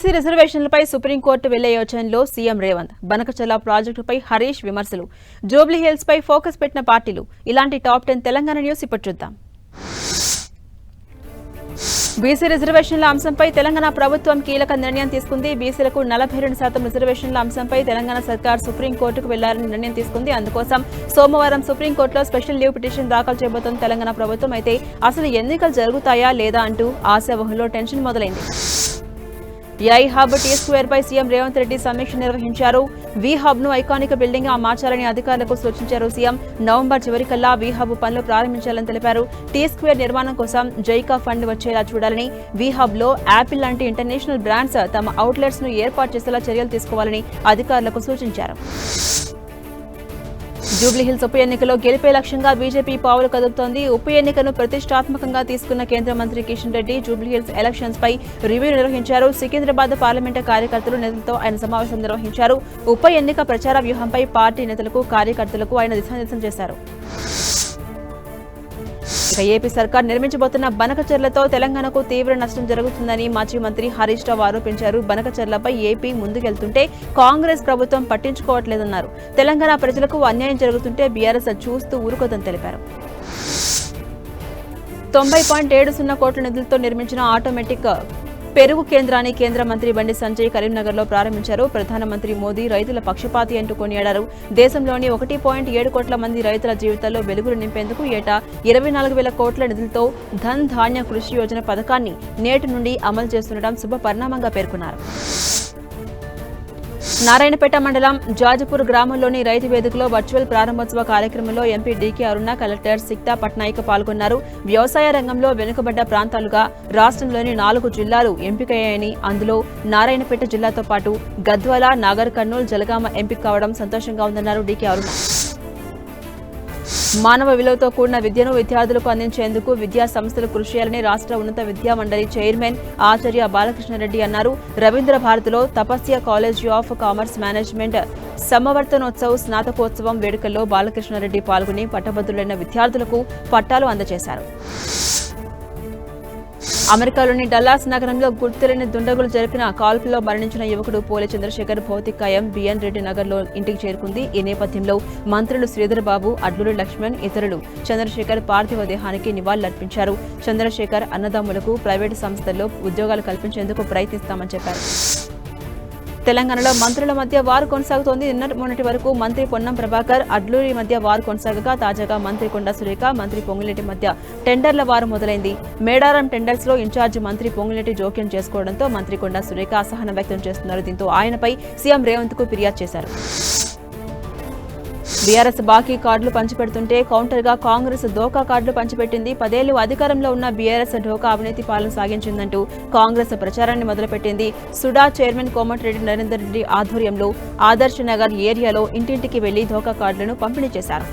SC రిజర్వేషన్లపై supreme court వెళ్ళే యోచనలో CM Revanth. బనకచల ప్రాజెక్టుపై హరీష్ విమర్శలు. జూబ్లీ హిల్స్ పై ఫోకస్ పెట్టిన పార్టీలు. ఇలాంటి టాప్ టెన్ తెలంగాణ న్యూస్ ఇప్పుడు చూద్దాం. బీసీ రిజర్వేషన్ల అంశంపై తెలంగాణ ప్రభుత్వం కీలక నిర్ణయం తీసుకుంది. బీసీలకు నలభై రెండు శాతం రిజర్వేషన్ల అంశంపై తెలంగాణ సర్కార్ సుప్రీంకోర్టుకు వెళ్ళాలని నిర్ణయం తీసుకుంది. అందుకోసం సోమవారం సుప్రీంకోర్టులో స్పెషల్ లీవ్ పిటిషన్ దాఖలు చేయబోతోంది తెలంగాణ ప్రభుత్వం. అయితే అసలు ఎన్నికలు జరుగుతాయా లేదా అంటూ ఆశావహుల్లో టెన్షన్ మొదలైంది. ఐ హబ్ టీ స్క్వేర్ పై సీఎం రేవంత్ రెడ్డి సమీక్ష నిర్వహించారు. వి హబ్ను ఐకానిక్ బిల్డింగ్గా మార్చాలని అధికారులకు సూచించారు సీఎం. నవంబర్ చివరికల్లా వి హబ్ పనులు ప్రారంభించాలని తెలిపారు. టీ స్క్వేర్ నిర్మాణం కోసం జైకా ఫండ్ వచ్చేలా చూడాలని వి హబ్లో యాపిల్ లాంటి ఇంటర్నేషనల్ బ్రాండ్స్ తమ అవుట్లెట్స్ను ఏర్పాటు చేసేలా చర్యలు తీసుకోవాలని అధికారులకు సూచించారు. జూబ్లీహిల్స్ ఉప ఎన్నికలో గెలిపే లక్ష్యంగా బీజేపీ పావులు కదుపుతోంది ఉప ఎన్నికను ప్రతిష్టాత్మకంగా తీసుకున్న కేంద్ర మంత్రి కిషన్ రెడ్డి జూబ్లీహిల్స్ ఎలక్షన్స్ పై రివ్యూ నిర్వహించారు. సికింద్రాబాద్ పార్లమెంటు కార్యకర్తలు నేతలతో ఆయన సమావేశం నిర్వహించారు. ఉప ఎన్నిక ప్రచార వ్యూహంపై పార్టీ నేతలకు కార్యకర్తలకు ఆయన దిశానిర్దేశం చేశారు. ఇక ఏపీ సర్కార్ నిర్మించబోతున్న బనకచర్లతో తెలంగాణకు తీవ్ర నష్టం జరుగుతుందని మాజీ మంత్రి హరీష్ రావు ఆరోపించారు. బనకచర్లపై ఏపీ ముందుకెళ్తుంటే కాంగ్రెస్ ప్రభుత్వం పట్టించుకోవట్లేదన్నారు. తెలంగాణ ప్రజలకు అన్యాయం జరుగుతుంటే బీఆర్ఎస్ చూస్తూ ఊరుకోదని తెలిపారు. తొంభై పాయింట్ ఏడు సున్నా కోట్ల నిధులతో నిర్మించిన ఆటోమేటిక్ పెరుగు కేంద్రాన్ని కేంద్ర మంత్రి బండి సంజయ్ కరీంనగర్లో ప్రారంభించారు. ప్రధానమంత్రి మోదీ రైతుల పక్షపాతి అంటూ కొనియాడారు. దేశంలోని ఒకటి పాయింట్ ఏడు కోట్ల మంది రైతుల జీవితాల్లో వెలుగులు నింపేందుకు ఏటా ఇరవై నాలుగు వేల కోట్ల నిధులతో ధన్ ధాన్య కృషి యోజన పథకాన్ని నేటి నుండి అమలు చేస్తుండటం శుభ పరిణామంగా పేర్కొన్నారు. నారాయణపేట మండలం జాజపూర్ గ్రామంలోని రైతు వేదికలో వర్చువల్ ప్రారంభోత్సవ కార్యక్రమంలో MP DK Aruna collector Sikta Patnaik పాల్గొన్నారు. వ్యవసాయ రంగంలో వెనుకబడ్డ ప్రాంతాలుగా రాష్ట్రంలోని నాలుగు జిల్లాలు ఎంపికయ్యాయని అందులో నారాయణపేట జిల్లాతో పాటు గద్వాల నాగర్ కర్నూలు జలగామ ఎంపిక కావడం సంతోషంగా ఉందన్నారు డీకే అరుణ. మానవ విలువతో కూడిన విద్యను విద్యార్థులకు అందించేందుకు విద్యా సంస్థలు కృషి చేయాలని రాష్ట్ర ఉన్నత విద్యా మండలి చైర్మన్ ఆచార్య బాలకృష్ణారెడ్డి అన్నారు. రవీంద్ర భారతిలో Tapasya college of commerce management సమవర్తనోత్సవ్ స్నాతకోత్సవం వేడుకల్లో బాలకృష్ణారెడ్డి పాల్గొని పట్టభద్రులైన విద్యార్థులకు పట్టాలు అందజేశారు. అమెరికాలోని డల్లాస్ నగరంలో గుర్తులేని దుండగులు జరిపిన కాల్పుల్లో మరణించిన యువకుడు పోలే చంద్రశేఖర్ భౌతికాయం బిఎన్ రెడ్డి నగర్లో ఇంటికి చేరుకుంది. ఈ నేపథ్యంలో మంత్రులు శ్రీధర్బాబు అడ్లూరి లక్ష్మణ్ ఇతరులు చంద్రశేఖర్ పార్థివ దేహానికి నివాళులర్పించారు. చంద్రశేఖర్ అన్నదమ్ములకు ప్రైవేటు సంస్థల్లో ఉద్యోగాలు కల్పించేందుకు ప్రయత్నిస్తామని చెప్పారు. తెలంగాణలో మంత్రుల మధ్య వారు కొనసాగుతోంది. నిన్నటి మొన్నటి వరకు మంత్రి పొన్నం ప్రభాకర్ అడ్లూరి మధ్య వారు కొనసాగగా తాజాగా మంత్రి కొండా సురేఖ మంత్రి పొంగులేటి మధ్య టెండర్ల వారు మొదలైంది. మేడారం టెండర్స్లో ఇన్ఛార్జ్ మంత్రి పొంగులేటి జోక్యం చేసుకోవడంతో మంత్రి కొండా సురేఖ అసహనం వ్యక్తం చేస్తున్నారు. దీంతో ఆయనపై సీఎం రేవంత్కు ఫిర్యాదు చేశారు. బీఆర్ఎస్ బాకీ కార్డులు పంచిపెడుతుంటే కౌంటర్గా కాంగ్రెస్ దోకా కార్డులు పంచిపెట్టింది. పదేళ్ళు అధికారంలో ఉన్న బీఆర్ఎస్ ఢోకా అవినీతి పాలన సాగించిందంటూ కాంగ్రెస్ ప్రచారాన్ని మొదలుపెట్టింది. సుడా చైర్మన్ కోమటిరెడ్డి నరేందర్ రెడ్డి ఆధ్వర్యంలో ఆదర్శనగర్ ఏరియాలో ఇంటింటికి వెళ్ళి ధోకా కార్డులను పంపిణీ చేశారు.